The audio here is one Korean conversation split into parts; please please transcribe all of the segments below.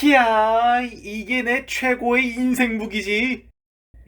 키야, 이게 내 최고의 인생 무기지.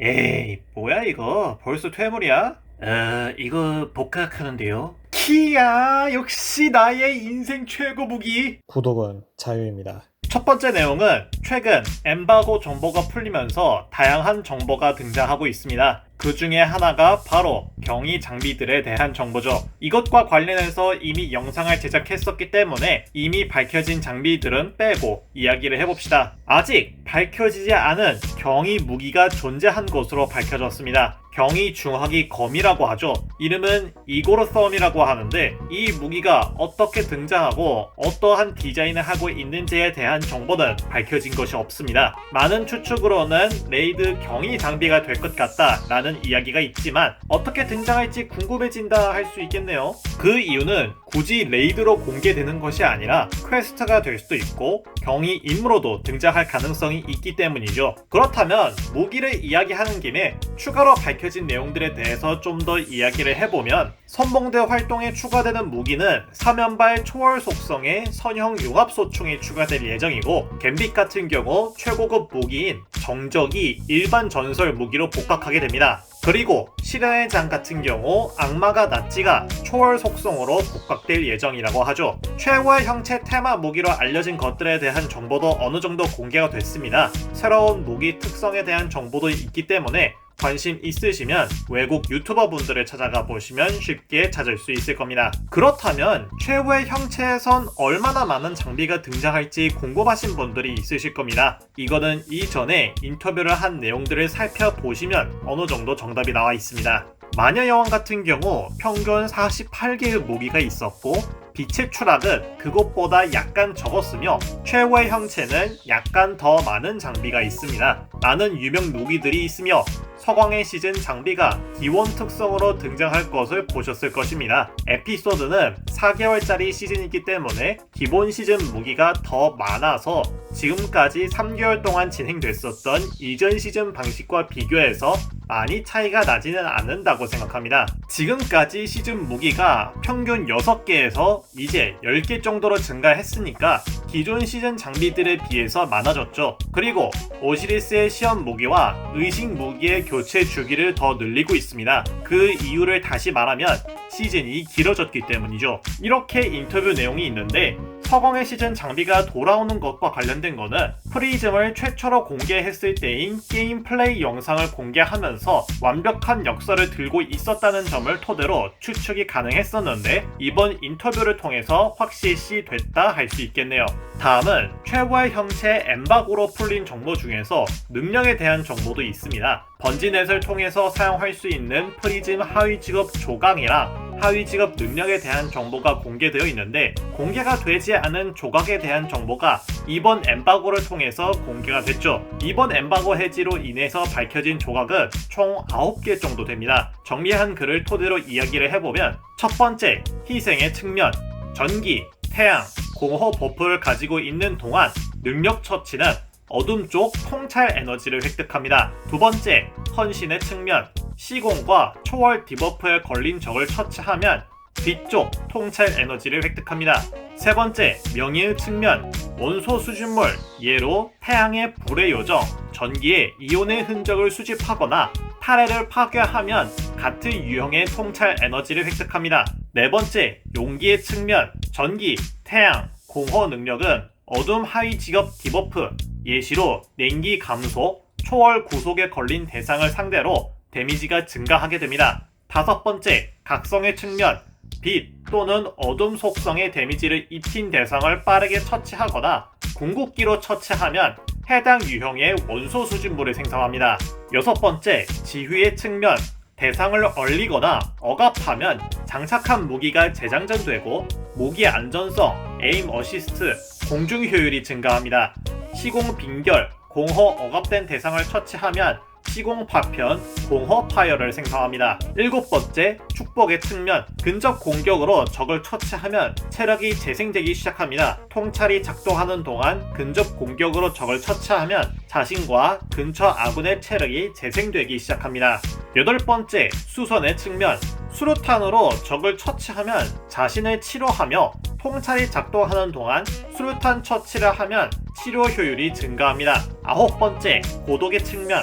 에이, 뭐야 이거? 벌써 퇴물이야? 어, 이거 복학하는데요. 키야, 역시 나의 인생 최고 무기. 구독은 자유입니다. 첫 번째 내용은 최근 엠바고 정보가 풀리면서 다양한 정보가 등장하고 있습니다. 그 중에 하나가 바로 경위 장비들에 대한 정보죠. 이것과 관련해서 이미 영상을 제작했었기 때문에 이미 밝혀진 장비들은 빼고 이야기를 해봅시다. 아직 밝혀지지 않은 경위 무기가 존재한 것으로 밝혀졌습니다. 경위 중화기 검이라고 하죠. 이름은 이고로 썸이라고 하는데 이 무기가 어떻게 등장하고 어떠한 디자인을 하고 있는지에 대한 정보는 밝혀진 것이 없습니다. 많은 추측으로는 레이드 경위 장비가 될 것 같다라는 이야기가 있지만 어떻게 등장할지 궁금해진다 할 수 있겠네요. 그 이유는 굳이 레이드로 공개되는 것이 아니라 퀘스트가 될 수도 있고 경위 임무로도 등장할 가능성이 있기 때문이죠. 그렇다면 무기를 이야기하는 김에 추가로 밝혀진 내용들에 대해서 좀 더 이야기를 해보면 선봉대 활동에 추가되는 무기는 사면발 초월 속성의 선형 융합 소총이 추가될 예정이고 갬빗 같은 경우 최고급 무기인 정적이 일반 전설 무기로 복각하게 됩니다. 그리고 시련의 장 같은 경우 악마가 낫지가 초월 속성으로 복각될 예정이라고 하죠. 최고의 형체 테마 무기로 알려진 것들에 대한 정보도 어느 정도 공개가 됐습니다. 새로운 무기 특성에 대한 정보도 있기 때문에 관심 있으시면 외국 유튜버 분들을 찾아가 보시면 쉽게 찾을 수 있을 겁니다. 그렇다면 최후의 형체에선 얼마나 많은 장비가 등장할지 궁금하신 분들이 있으실 겁니다. 이거는 이전에 인터뷰를 한 내용들을 살펴보시면 어느 정도 정답이 나와 있습니다. 마녀 여왕 같은 경우 평균 48개의 무기가 있었고 빛의 추락은 그것보다 약간 적었으며 최후의 형체는 약간 더 많은 장비가 있습니다. 많은 유명 무기들이 있으며 서광의 시즌 장비가 기원 특성으로 등장할 것을 보셨을 것입니다. 에피소드는 4개월짜리 시즌이기 때문에 기본 시즌 무기가 더 많아서 지금까지 3개월 동안 진행됐었던 이전 시즌 방식과 비교해서 많이 차이가 나지는 않는다고 생각합니다. 지금까지 시즌 무기가 평균 6개에서 이제 10개 정도로 증가했으니까 기존 시즌 장비들에 비해서 많아졌죠. 그리고 오시리스의 시험 무기와 의식 무기의 교체 주기를 더 늘리고 있습니다. 그 이유를 다시 말하면 시즌이 길어졌기 때문이죠. 이렇게 인터뷰 내용이 있는데 서광의 시즌 장비가 돌아오는 것과 관련된 거는 프리즘을 최초로 공개했을 때인 게임 플레이 영상을 공개하면서 완벽한 역사를 들고 있었다는 점을 토대로 추측이 가능했었는데 이번 인터뷰를 통해서 확실시 됐다 할 수 있겠네요. 다음은 최고의 형체 엠바고로 풀린 정보 중에서 능력에 대한 정보도 있습니다. 번지넷을 통해서 사용할 수 있는 프리즘 하위 직업 조각이랑 하위 직업 능력에 대한 정보가 공개되어 있는데 공개가 되지 않은 조각에 대한 정보가 이번 엠바고를 통해서 공개가 됐죠. 이번 엠바고 해지로 인해서 밝혀진 조각은 총 9개 정도 됩니다. 정리한 글을 토대로 이야기를 해보면 첫 번째 희생의 측면 전기, 태양, 공허 버프를 가지고 있는 동안 능력 처치는 어둠 쪽 통찰 에너지를 획득합니다. 두 번째, 헌신의 측면. 시공과 초월 디버프에 걸린 적을 처치하면 뒤쪽 통찰 에너지를 획득합니다. 세 번째, 명예의 측면. 원소 수집물, 예로 태양의 불의 요정, 전기에 이온의 흔적을 수집하거나 타래를 파괴하면 같은 유형의 통찰 에너지를 획득합니다. 네 번째, 용기의 측면. 전기, 태양, 공허 능력은 어둠 하위 직업 디버프, 예시로 냉기 감소, 초월 구속에 걸린 대상을 상대로 데미지가 증가하게 됩니다. 다섯 번째, 각성의 측면. 빛 또는 어둠 속성의 데미지를 입힌 대상을 빠르게 처치하거나 궁극기로 처치하면 해당 유형의 원소 수집물을 생성합니다. 여섯 번째, 지휘의 측면. 대상을 얼리거나 억압하면 장착한 무기가 재장전되고 무기 안전성, 에임 어시스트, 공중 효율이 증가합니다. 시공 빙결, 공허 억압된 대상을 처치하면 시공 파편, 공허 파열을 생성합니다. 일곱 번째, 축복의 측면. 근접 공격으로 적을 처치하면 체력이 재생되기 시작합니다. 통찰이 작동하는 동안 근접 공격으로 적을 처치하면 자신과 근처 아군의 체력이 재생되기 시작합니다. 여덟 번째, 수선의 측면. 수류탄으로 적을 처치하면 자신을 치료하며 통찰이 작동하는 동안 수류탄 처치를 하면 치료 효율이 증가합니다. 아홉 번째, 고독의 측면.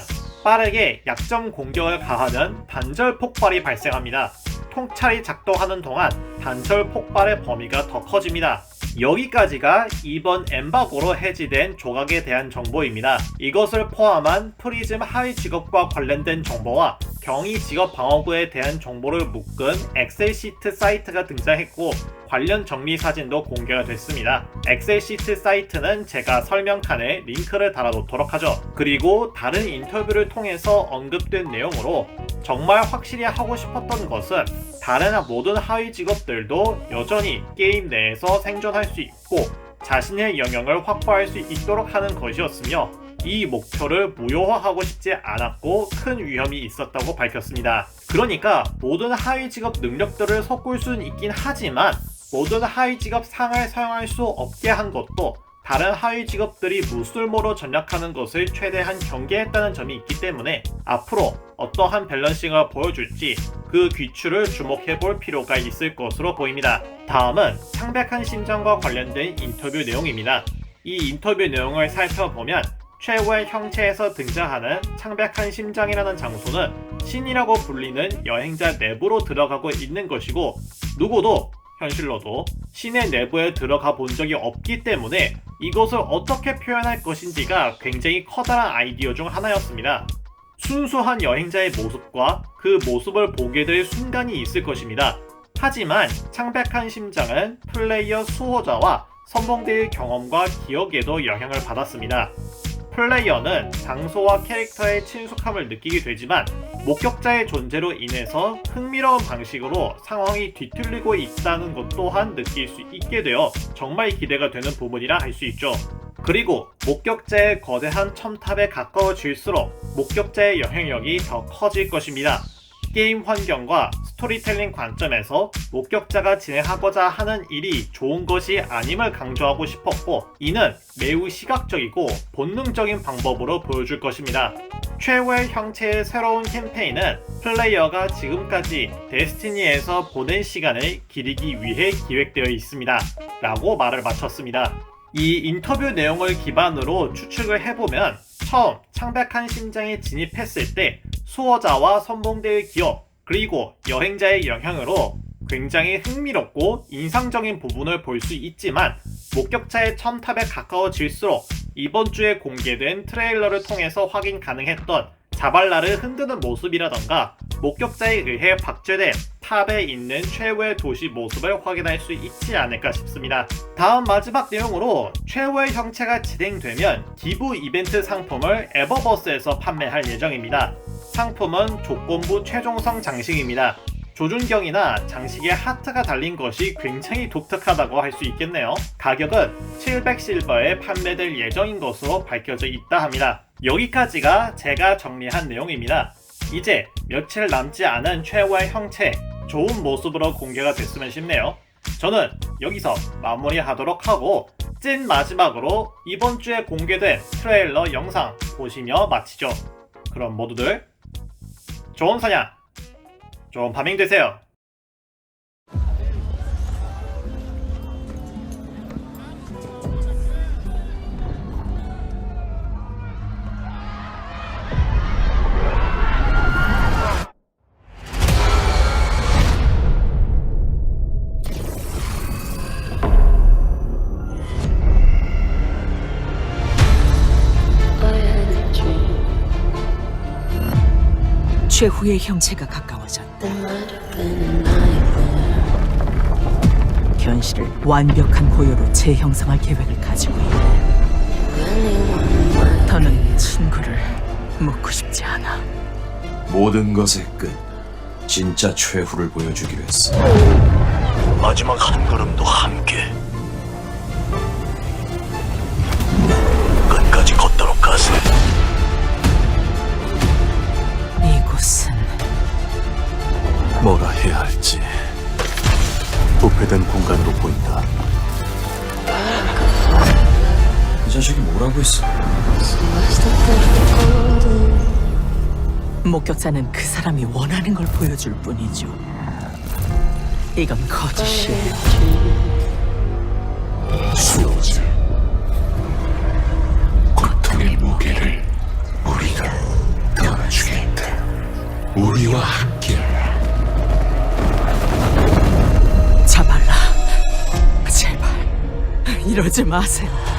빠르게 약점 공격을 가하는 단절 폭발이 발생합니다. 통찰이 작동하는 동안 단절 폭발의 범위가 더 커집니다. 여기까지가 이번 엠바고로 해지된 조각에 대한 정보입니다. 이것을 포함한 프리즘 하위 직업과 관련된 정보와 경위 직업 방어구에 대한 정보를 묶은 엑셀 시트 사이트가 등장했고 관련 정리 사진도 공개가 됐습니다. 엑셀 시트 사이트는 제가 설명칸에 링크를 달아놓도록 하죠. 그리고 다른 인터뷰를 통해서 언급된 내용으로 정말 확실히 하고 싶었던 것은 다른 모든 하위 직업들도 여전히 게임 내에서 생존할 수 있고 자신의 영역을 확보할 수 있도록 하는 것이었으며 이 목표를 무효화하고 싶지 않았고 큰 위험이 있었다고 밝혔습니다. 그러니까 모든 하위 직업 능력들을 섞을 수는 있긴 하지만 모든 하위 직업 상을 사용할 수 없게 한 것도 다른 하위 직업들이 무술모로 전략하는 것을 최대한 경계했다는 점이 있기 때문에 앞으로 어떠한 밸런싱을 보여줄지 그 귀추를 주목해 볼 필요가 있을 것으로 보입니다. 다음은 창백한 심장과 관련된 인터뷰 내용입니다. 이 인터뷰 내용을 살펴보면 최후의 형체에서 등장하는 창백한 심장이라는 장소는 신이라고 불리는 여행자 내부로 들어가고 있는 것이고 누구도 현실로도 신의 내부에 들어가 본 적이 없기 때문에 이것을 어떻게 표현할 것인지가 굉장히 커다란 아이디어 중 하나였습니다. 순수한 여행자의 모습과 그 모습을 보게 될 순간이 있을 것입니다. 하지만 창백한 심장은 플레이어 수호자와 선봉대의 경험과 기억에도 영향을 받았습니다. 플레이어는 장소와 캐릭터의 친숙함을 느끼게 되지만 목격자의 존재로 인해서 흥미로운 방식으로 상황이 뒤틀리고 있다는 것 또한 느낄 수 있게 되어 정말 기대가 되는 부분이라 할 수 있죠. 그리고 목격자의 거대한 첨탑에 가까워질수록 목격자의 영향력이 더 커질 것입니다. 게임 환경과 스토리텔링 관점에서 목격자가 진행하고자 하는 일이 좋은 것이 아님을 강조하고 싶었고 이는 매우 시각적이고 본능적인 방법으로 보여줄 것입니다. 최후의 형체의 새로운 캠페인은 플레이어가 지금까지 데스티니에서 보낸 시간을 기리기 위해 기획되어 있습니다. 라고 말을 마쳤습니다. 이 인터뷰 내용을 기반으로 추측을 해보면 처음 창백한 심장에 진입했을 때 수호자와 선봉대의 기억 그리고 여행자의 영향으로 굉장히 흥미롭고 인상적인 부분을 볼 수 있지만 목격자의 첨탑에 가까워질수록 이번 주에 공개된 트레일러를 통해서 확인 가능했던 자발라를 흔드는 모습이라던가 목격자에 의해 박제된 탑에 있는 최후의 도시 모습을 확인할 수 있지 않을까 싶습니다. 다음 마지막 내용으로 최후의 형체가 진행되면 기부 이벤트 상품을 에버버스에서 판매할 예정입니다. 상품은 조건부 최종성 장식입니다. 조준경이나 장식에 하트가 달린 것이 굉장히 독특하다고 할 수 있겠네요. 가격은 700실버에 판매될 예정인 것으로 밝혀져 있다 합니다. 여기까지가 제가 정리한 내용입니다. 이제 며칠 남지 않은 최후의 형체, 좋은 모습으로 공개가 됐으면 싶네요. 저는 여기서 마무리하도록 하고 찐 마지막으로 이번 주에 공개된 트레일러 영상 보시며 마치죠. 그럼 모두들 좋은 사냥, 좋은 파밍 되세요. 최후의 형체가 가까워졌다. 현실을 완벽한 고요로 재형성할 계획을 가지고 might 더는 친구를 묻고 싶지 않아. 모든 것의 끝 진짜 최후를 보여주기로 했어 마지막 한 걸음도 함께 끝까지 걷도록 하세 이곳은 뭐라 해야 할지 부패된 공간으로 보인다 이 자식이 뭐라고 했어. 목격자는 그 사람이 원하는 걸 보여줄 뿐이죠. 이건 거짓이에요. 이러지 마세요.